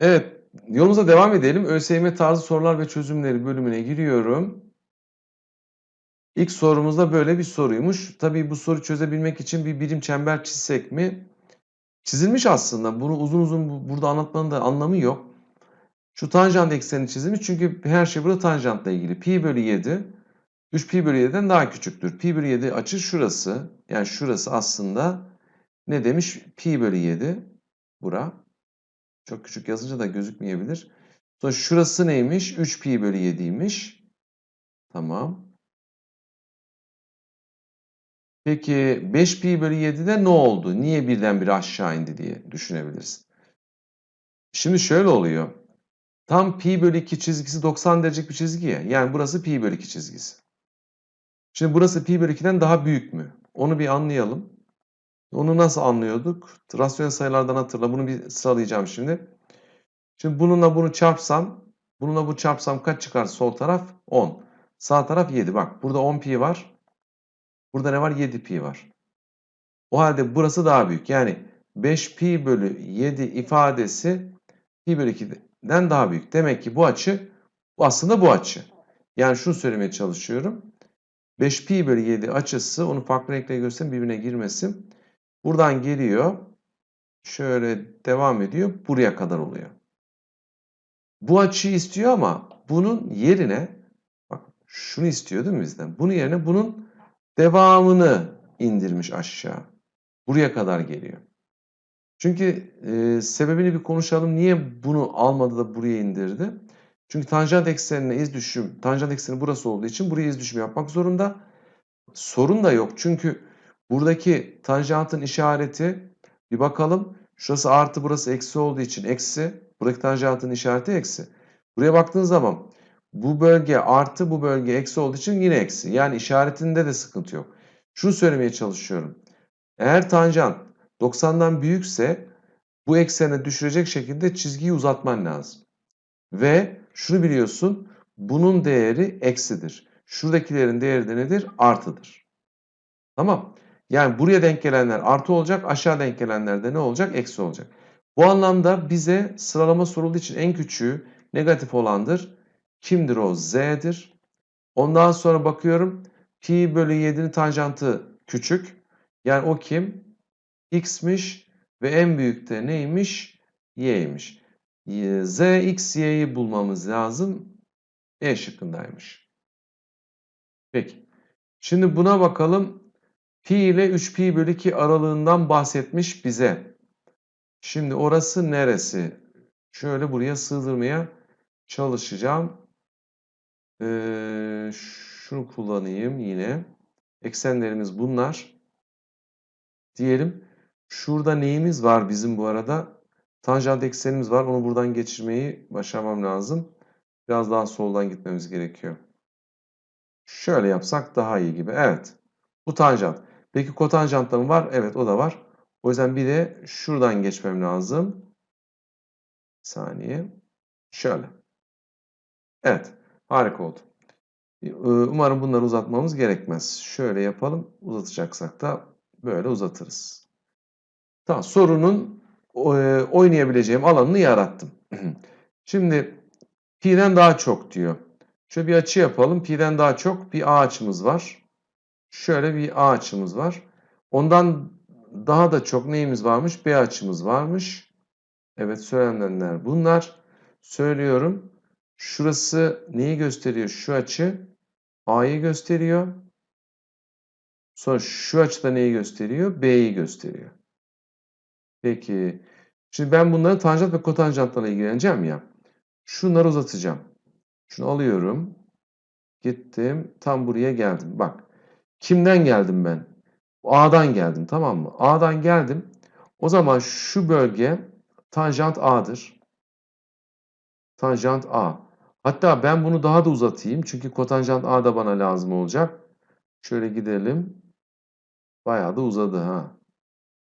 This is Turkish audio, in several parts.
Evet, yolumuza devam edelim. ÖSYM tarzı sorular ve çözümleri bölümüne giriyorum. İlk sorumuzda böyle bir soruymuş. Tabii bu soru çözebilmek için bir birim çember çizsek mi? Çizilmiş aslında. Bunu uzun uzun burada anlatmanın da anlamı yok. Şu tanjant ekseni çizilmiş çünkü her şey burada tanjantla ilgili. Pi bölü 7 3 pi bölü 7'den daha küçüktür. Pi bölü 7 açı şurası. Yani şurası aslında ne demiş? Pi bölü 7 bura. Çok küçük yazınca da gözükmeyebilir. Sonra şurası neymiş? 3 pi bölü 7'ymiş. Tamam. Peki 5 pi bölü 7'de ne oldu? Niye birdenbire aşağı indi diye düşünebilirsin. Şimdi şöyle oluyor. Tam pi bölü 2 çizgisi 90 derecelik bir çizgi ya. Yani burası pi bölü 2 çizgisi. Şimdi burası pi bölü 2'den daha büyük mü? Onu bir anlayalım. Onu nasıl anlıyorduk? Rasyonel sayılardan hatırla. Bunu bir sıralayacağım şimdi. Şimdi bununla bunu çarpsam, bununla bu çarpsam kaç çıkar sol taraf? 10. Sağ taraf 7. Bak burada 10 pi var. Burada ne var? 7 pi var. O halde burası daha büyük. Yani 5 pi bölü 7 ifadesi pi bölü 2'den daha büyük. Demek ki bu açı bu aslında bu açı. Yani şunu söylemeye çalışıyorum. 5 pi bölü 7 açısı onu farklı renkle göstereyim birbirine girmesin. Buradan geliyor. Şöyle devam ediyor. Buraya kadar oluyor. Bu açıyı istiyor ama bunun yerine bak şunu istiyor değil mi bizden? Bunun yerine bunun devamını indirmiş aşağı. Buraya kadar geliyor. Çünkü e, sebebini bir konuşalım. Niye bunu almadı da buraya indirdi? Çünkü tanjant eksenine iz düşüm, tanjant ekseni burası olduğu için buraya iz düşümü yapmak zorunda. Sorun da yok. Çünkü buradaki tanjantın işareti bir bakalım. Şurası artı burası eksi olduğu için eksi. Buradaki tanjantın işareti eksi. Buraya baktığın zaman bu bölge artı bu bölge eksi olduğu için yine eksi. Yani işaretinde de sıkıntı yok. Şunu söylemeye çalışıyorum. Eğer tanjant 90'dan büyükse bu eksene düşürecek şekilde çizgiyi uzatman lazım. Ve şunu biliyorsun bunun değeri eksidir. Şuradakilerin değeri de nedir? Artıdır. Tamam. Yani buraya denk gelenler artı olacak. Aşağı denk gelenler de ne olacak? Eksi olacak. Bu anlamda bize sıralama sorulduğu için en küçüğü negatif olandır. Kimdir o? Z'dir. Ondan sonra bakıyorum. Pi bölü 7'nin tanjantı küçük. Yani o kim? X'miş ve en büyük de neymiş? Y'ymiş. Z, X, Y'yi bulmamız lazım. E şıkkındaymış. Peki. Şimdi buna bakalım. Pi ile 3pi bölü 2 aralığından bahsetmiş bize. Şimdi orası neresi? Şöyle buraya sığdırmaya çalışacağım. Ee, şunu kullanayım yine. Eksenlerimiz bunlar. Diyelim. Şurada neyimiz var bizim bu arada? Tanjant eksenimiz var. Onu buradan geçirmeyi başarmam lazım. Biraz daha soldan gitmemiz gerekiyor. Şöyle yapsak daha iyi gibi. Evet. Bu tanjant. Peki kotanjant da var? Evet o da var. O yüzden bir de şuradan geçmem lazım. Bir saniye. Şöyle. Evet. Harika oldu. Ee, umarım bunları uzatmamız gerekmez. Şöyle yapalım. Uzatacaksak da böyle uzatırız. Tamam. Sorunun e, oynayabileceğim alanını yarattım. Şimdi pi'den daha çok diyor. Şöyle bir açı yapalım. Pi'den daha çok bir A açımız var. Şöyle bir A açımız var. Ondan daha da çok neyimiz varmış? B açımız varmış. Evet söylenenler bunlar. Söylüyorum. Şurası neyi gösteriyor? Şu açı A'yı gösteriyor. Sonra şu açıda neyi gösteriyor? B'yi gösteriyor. Peki. Şimdi ben bunları tanjant ve kotanjantlarla ilgileneceğim ya. Şunları uzatacağım. Şunu alıyorum. Gittim. Tam buraya geldim. Bak. Kimden geldim ben? A'dan geldim tamam mı? A'dan geldim. O zaman şu bölge tanjant A'dır. Tanjant A. Hatta ben bunu daha da uzatayım. Çünkü kotanjant A da bana lazım olacak. Şöyle gidelim. Bayağı da uzadı ha.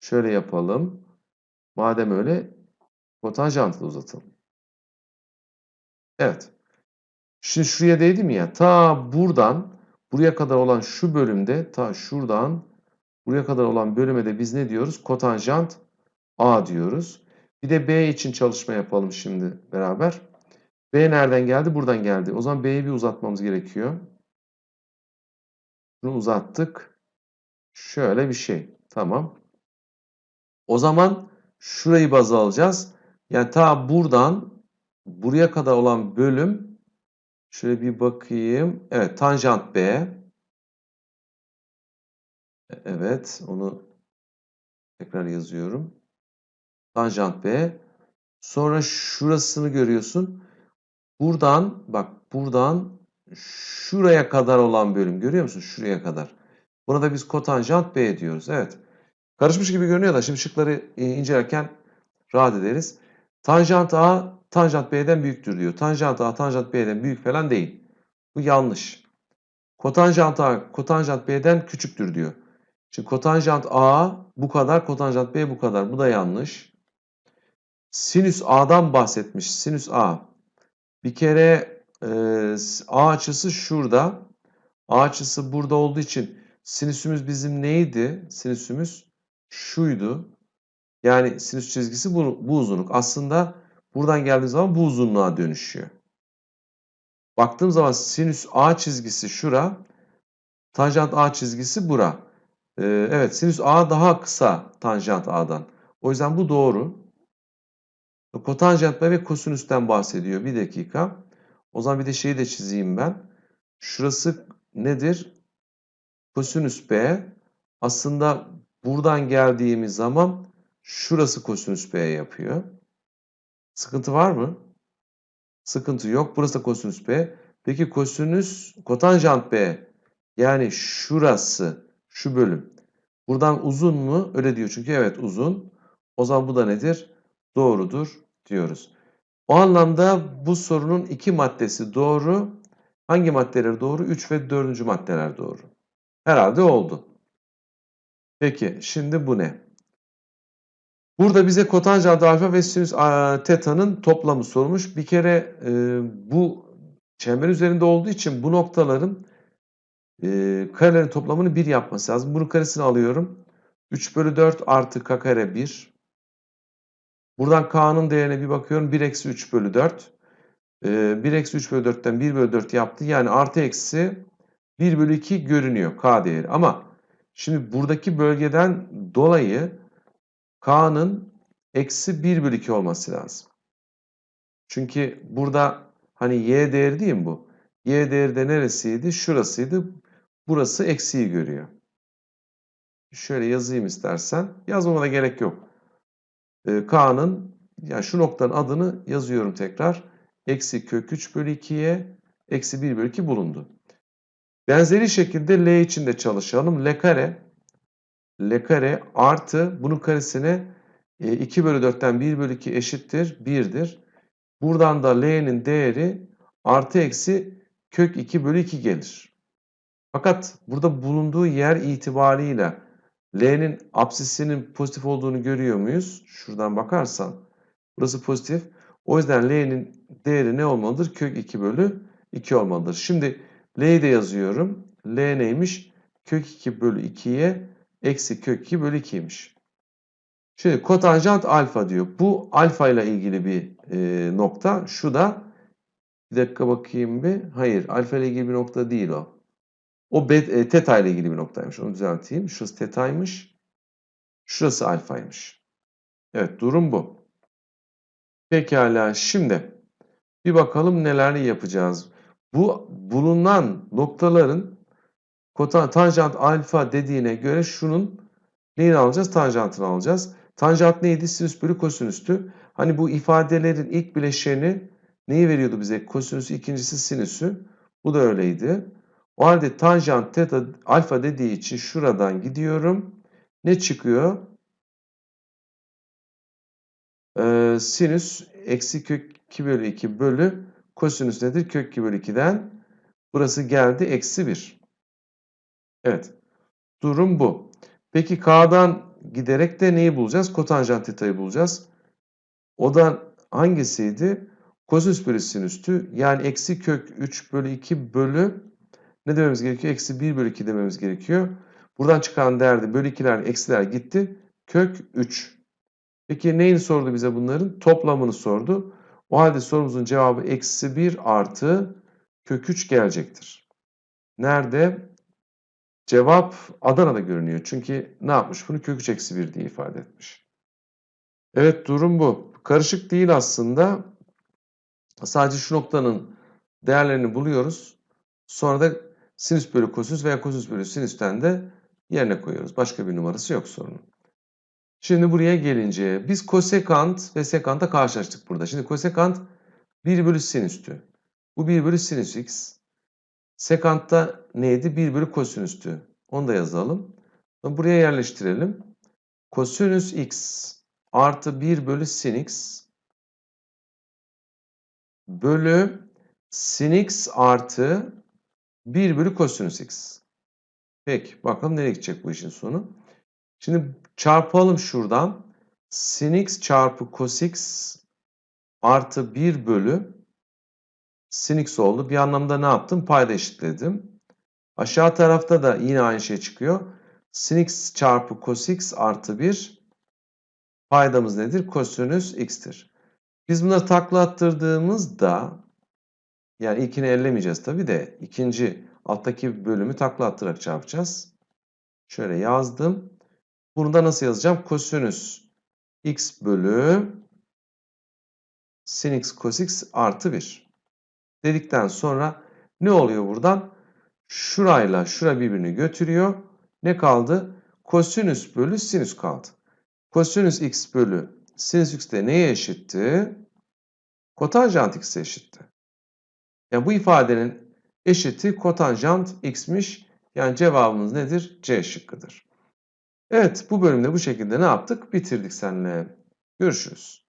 Şöyle yapalım. Madem öyle kotanjantı da uzatalım. Evet. Şimdi şuraya değdim ya. Ta buradan buraya kadar olan şu bölümde ta şuradan buraya kadar olan bölüme de biz ne diyoruz? Kotanjant A diyoruz. Bir de B için çalışma yapalım şimdi beraber. B nereden geldi? Buradan geldi. O zaman B'yi bir uzatmamız gerekiyor. Bunu uzattık. Şöyle bir şey. Tamam. O zaman şurayı baz alacağız. Yani ta buradan buraya kadar olan bölüm şöyle bir bakayım. Evet tanjant B. Evet onu tekrar yazıyorum. Tanjant B. Sonra şurasını görüyorsun. Buradan bak buradan şuraya kadar olan bölüm görüyor musun? Şuraya kadar. Buna da biz kotanjant B diyoruz. Evet. Karışmış gibi görünüyor da şimdi şıkları e, incelerken rahat ederiz. Tanjant A tanjant B'den büyüktür diyor. Tanjant A tanjant B'den büyük falan değil. Bu yanlış. Kotanjant A kotanjant B'den küçüktür diyor. Şimdi kotanjant A bu kadar, kotanjant B bu kadar. Bu da yanlış. Sinüs A'dan bahsetmiş. Sinüs A. Bir kere e, A açısı şurada. A açısı burada olduğu için sinüsümüz bizim neydi? Sinüsümüz şuydu. Yani sinüs çizgisi bu, bu uzunluk. Aslında buradan geldiği zaman bu uzunluğa dönüşüyor. Baktığım zaman sinüs A çizgisi şura. Tanjant A çizgisi bura. Ee, evet sinüs A daha kısa tanjant A'dan. O yüzden bu doğru. Kotanjant ve kosinüsten bahsediyor. Bir dakika. O zaman bir de şeyi de çizeyim ben. Şurası nedir? Kosinüs B. Aslında buradan geldiğimiz zaman şurası kosinüs B yapıyor. Sıkıntı var mı? Sıkıntı yok. Burası da kosinüs B. Peki kosinüs kotanjant B yani şurası şu bölüm. Buradan uzun mu? Öyle diyor çünkü evet uzun. O zaman bu da nedir? Doğrudur diyoruz. O anlamda bu sorunun iki maddesi doğru. Hangi maddeler doğru? 3 ve 4. maddeler doğru. Herhalde oldu. Peki şimdi bu ne? Burada bize kotanjant alfa ve sinüs teta'nın toplamı sormuş. Bir kere e, bu çember üzerinde olduğu için bu noktaların e, karelerin toplamını 1 yapması lazım. Bunun karesini alıyorum. 3 bölü 4 artı k kare 1. Buradan k'nın değerine bir bakıyorum. 1 eksi 3 bölü 4. E, 1 eksi 3 bölü 4'ten 1 bölü 4 yaptı. Yani artı eksi 1 bölü 2 görünüyor k değeri. Ama şimdi buradaki bölgeden dolayı k'nın eksi 1 bölü 2 olması lazım. Çünkü burada hani y değeri değil mi bu? Y değeri de neresiydi? Şurasıydı. Burası eksiği görüyor. Şöyle yazayım istersen. Yazmama da gerek yok. Ee, K'nın yani şu noktanın adını yazıyorum tekrar. Eksi kök 3 bölü 2'ye eksi 1 bölü 2 bulundu. Benzeri şekilde L için de çalışalım. L kare L kare artı bunun karesine 2 e, bölü 4'ten 1 bölü 2 eşittir 1'dir. Buradan da L'nin değeri artı eksi kök 2 bölü 2 gelir. Fakat burada bulunduğu yer itibariyle L'nin apsisinin pozitif olduğunu görüyor muyuz? Şuradan bakarsan. Burası pozitif. O yüzden L'nin değeri ne olmalıdır? Kök 2 bölü 2 olmalıdır. Şimdi L'yi de yazıyorum. L neymiş? Kök 2 bölü 2'ye eksi kök 2 bölü 2'ymiş. Şimdi kotanjant alfa diyor. Bu alfa ile ilgili bir e, nokta. Şu da bir dakika bakayım bir. Hayır alfa ile ilgili bir nokta değil o. O bet, e, teta ile ilgili bir noktaymış. Onu düzelteyim. Şurası tetaymış. Şurası alfaymış. Evet durum bu. Pekala şimdi bir bakalım neler yapacağız. Bu bulunan noktaların kotan, tanjant alfa dediğine göre şunun neyini alacağız? Tanjantını alacağız. Tanjant neydi? Sinüs bölü kosinüstü. Hani bu ifadelerin ilk bileşeni neyi veriyordu bize? Kosinüsü ikincisi sinüsü. Bu da öyleydi. O halde tanjant teta alfa dediği için şuradan gidiyorum. Ne çıkıyor? Ee, sinüs eksi kök 2 bölü 2 bölü kosinüs nedir? Kök 2 bölü 2'den. Burası geldi eksi 1. Evet. Durum bu. Peki K'dan giderek de neyi bulacağız? Kotanjant teta'yı bulacağız. O da hangisiydi? Kosinüs bölü sinüstü. Yani eksi kök 3 bölü 2 bölü ne dememiz gerekiyor? Eksi 1 bölü 2 dememiz gerekiyor. Buradan çıkan değerde bölü 2'ler eksiler gitti. Kök 3. Peki neyini sordu bize bunların? Toplamını sordu. O halde sorumuzun cevabı eksi 1 artı kök 3 gelecektir. Nerede? Cevap Adana'da görünüyor. Çünkü ne yapmış? Bunu kök 3 eksi 1 diye ifade etmiş. Evet durum bu. Karışık değil aslında. Sadece şu noktanın değerlerini buluyoruz. Sonra da sinüs bölü kosinüs veya kosinüs bölü sinüsten de yerine koyuyoruz. Başka bir numarası yok sorunun. Şimdi buraya gelince biz kosekant ve sekanta karşılaştık burada. Şimdi kosekant 1 bölü sinüstü. Bu 1 bölü sinüs x. Sekantta neydi? 1 bölü kosinüstü. Onu da yazalım. Buraya yerleştirelim. Kosinüs x artı 1 bölü sin x bölü sin x artı 1 bölü kosinüs x. Peki bakalım nereye gidecek bu işin sonu. Şimdi çarpalım şuradan. Sin x çarpı cos x artı 1 bölü sin x oldu. Bir anlamda ne yaptım? Payda eşitledim. Aşağı tarafta da yine aynı şey çıkıyor. Sin x çarpı cos x artı 1 paydamız nedir? Kosinüs x'tir. Biz bunları takla attırdığımızda yani ilkini ellemeyeceğiz tabi de ikinci alttaki bölümü takla attırarak çarpacağız. Şöyle yazdım. Bunu da nasıl yazacağım? Kosinüs x bölü sin x cos x artı 1 dedikten sonra ne oluyor buradan? Şurayla şura birbirini götürüyor. Ne kaldı? Kosinüs bölü sinüs kaldı. Kosinüs x bölü sinüs x de neye eşitti? Kotanjant x'e eşitti. Yani bu ifadenin eşiti kotanjant x'miş. Yani cevabımız nedir? C şıkkıdır. Evet bu bölümde bu şekilde ne yaptık? Bitirdik seninle. Görüşürüz.